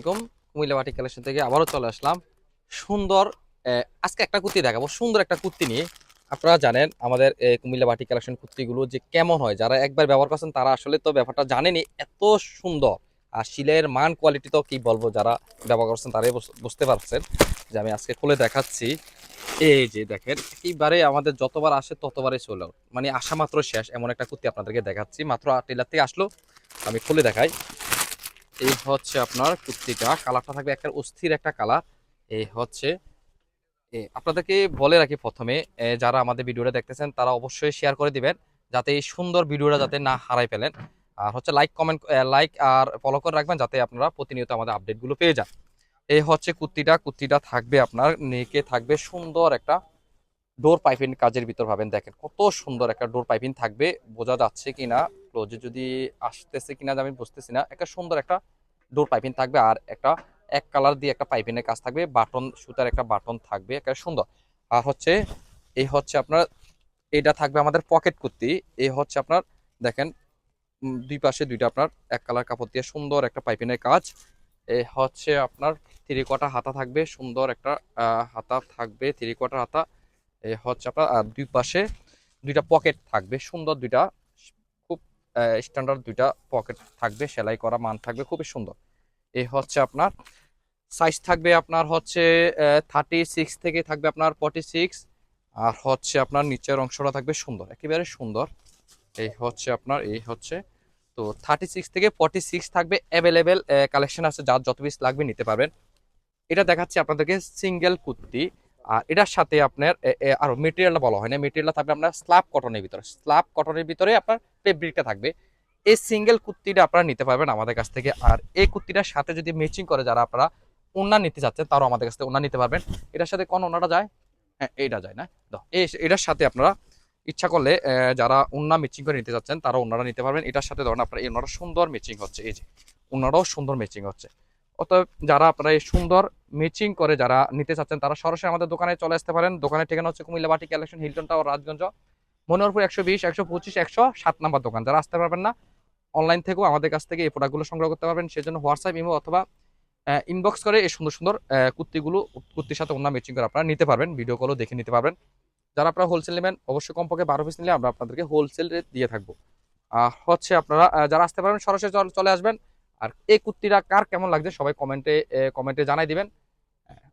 আলাইকুম। কুমিল্লা বাটি কালেকশন থেকে আবারও চলে আসলাম। সুন্দর আজকে একটা কুর্তি দেখাবো। সুন্দর একটা কুর্তি নিয়ে আপনারা জানেন আমাদের কুমিল্লা বাটি কালেকশন কুর্তিগুলো যে কেমন হয়। যারা একবার ব্যবহার করছেন তারা আসলে তো ব্যাপারটা জানেনি এত সুন্দর। আর শিলের মান কোয়ালিটি তো কি বলব, যারা ব্যবহার করছেন তারাই বুঝতে পারছেন যে আমি আজকে খুলে দেখাচ্ছি। এই যে দেখেন, একেবারে আমাদের যতবার আসে ততবারই চলে মানে আসা মাত্র শেষ, এমন একটা কুর্তি আপনাদেরকে দেখাচ্ছি। মাত্র টেলার থেকে আসলো, আমি খুলে দেখাই। এই হচ্ছে আপনার কুর্তিটা। কালারটা থাকবে একটা অস্থির একটা কালার। এই হচ্ছে আপনাদেরকে বলে রাখি প্রথমে যারা আমাদের ভিডিওটা দেখতেছেন, তারা অবশ্যই শেয়ার করে দিবেন, যাতে এই সুন্দর ভিডিওটা যাতে না হারাই ফেলেন। আর হচ্ছে লাইক কমেন্ট লাইক আর ফলো করে রাখবেন, যাতে আপনারা প্রতিনিয়ত আমাদের আপডেটগুলো পেয়ে যান। এই হচ্ছে কুর্তিটা কুর্তিটা থাকবে আপনার নেকে থাকবে সুন্দর একটা ডোর পাইপিং কাজের ভিতর ভাবেন। দেখেন কত সুন্দর একটা ডোর পাইপিং থাকবে, বোঝা যাচ্ছে কিনা। ক্লোজে যদি আসতেছে কিনা আমি বুঝতেছি না, একটা সুন্দর একটা ডোর পাইপিং থাকবে আর একটা এক কালার দিয়ে একটা পাইপিংয়ের কাজ থাকবে বাটন সুতার একটা বাটন থাকবে, একটা সুন্দর। আর হচ্ছে, এই হচ্ছে আপনার, এটা থাকবে আমাদের পকেট কুর্তি এই হচ্ছে আপনার, দেখেন দুই পাশে দুইটা আপনার এক কালার কাপড় দিয়ে সুন্দর একটা পাইপিংয়ের কাজ। এই হচ্ছে আপনার থ্রি কোয়ার্টার হাতা থাকবে, সুন্দর একটা হাতা থাকবে থ্রি কোয়ার্টার হাতা। এই হচ্ছে আপনার, আর দুই পাশে দুইটা পকেট থাকবে, সুন্দর দুইটা স্ট্যান্ডার্ড দুইটা পকেট থাকবে, সেলাই করা মান থাকবে, খুবই সুন্দর। এই হচ্ছে আপনার সাইজ থাকবে আপনার হচ্ছে থার্টি সিক্স থেকে থাকবে আপনার ফর্টি সিক্স আর হচ্ছে আপনার নিচের অংশটা থাকবে সুন্দর, একেবারে সুন্দর। এই হচ্ছে আপনার এই হচ্ছে, তো থার্টি সিক্স থেকে ফর্টি সিক্স থাকবে অ্যাভেলেবেল কালেকশন আছে, যার যত পিস লাগবে নিতে পারবেন। এটা দেখাচ্ছি আপনাদেরকে সিঙ্গেল কুর্তি। আর এটার সাথে আপনার আরও মেটেরিয়ালটা বলা হয় না। মেটেরিয়ালটা থাকবে আপনার স্ল্যাব কটনের ভিতরে। স্ল্যাব কটনের ভিতরে আপনার ফেব্রিকটা থাকবে। এই সিঙ্গেল কুর্তিটা আপনারা নিতে পারবেন আমাদের কাছ থেকে। আর এই কুর্তিটার সাথে যদি ম্যাচিং করে যারা আপনারা ওনা নিতে চাচ্ছেন, তারাও আমাদের কাছ থেকে ওনা নিতে পারবেন। এটার সাথে কোন ওনাটা যায়? হ্যাঁ এইটা যায় না। এটার সাথে আপনারা ইচ্ছা করলে যারা ওনা ম্যাচিং করে নিতে চাচ্ছেন তারা ওনারা নিতে পারবেন। এটার সাথে ধরেন আপনার এই ওনারা সুন্দর ম্যাচিং হচ্ছে। এই যে ওনারাও সুন্দর ম্যাচিং হচ্ছে। অতএব যারা আপনারা এই সুন্দর ম্যাচিং করে যারা নিতে চাচ্ছেন, তারা সরাসরি আমাদের দোকানে চলে আসতে পারেন। দোকানের ঠিকানা হচ্ছে কুমিল্লা বাটি collection, Hilton Tower, Rajganj, Manoharpur একশো বিশ, একশো পঁচিশ, একশো সাত নাম্বার দোকান। যারা আসতে পারবেন না অনলাইন থেকেও আমাদের কাছ থেকে এই প্রোডাক্টগুলো সংগ্রহ করতে পারবেন। সেজন্য হোয়াটসঅ্যাপ ইমো অথবা ইনবক্স করে এই সুন্দর সুন্দর কুর্তিগুলো, কুর্তির সাথে অন্য ম্যাচিং করে আপনারা নিতে পারবেন। ভিডিও কলও দেখে নিতে পারবেন। যারা আপনারা হোলসেল নেবেন, অবশ্যই কমপক্ষে বারো পিস নিলে আমরা আপনাদেরকে হোলসেল রেট দিয়ে থাকব। হচ্ছে আপনারা যারা আসতে পারবেন, সরাসরি চলে আসবেন। আর এই কুর্তিটা কার কেমন লাগছে, সবাই কমেন্টে কমেন্টে জানাই দিবেন।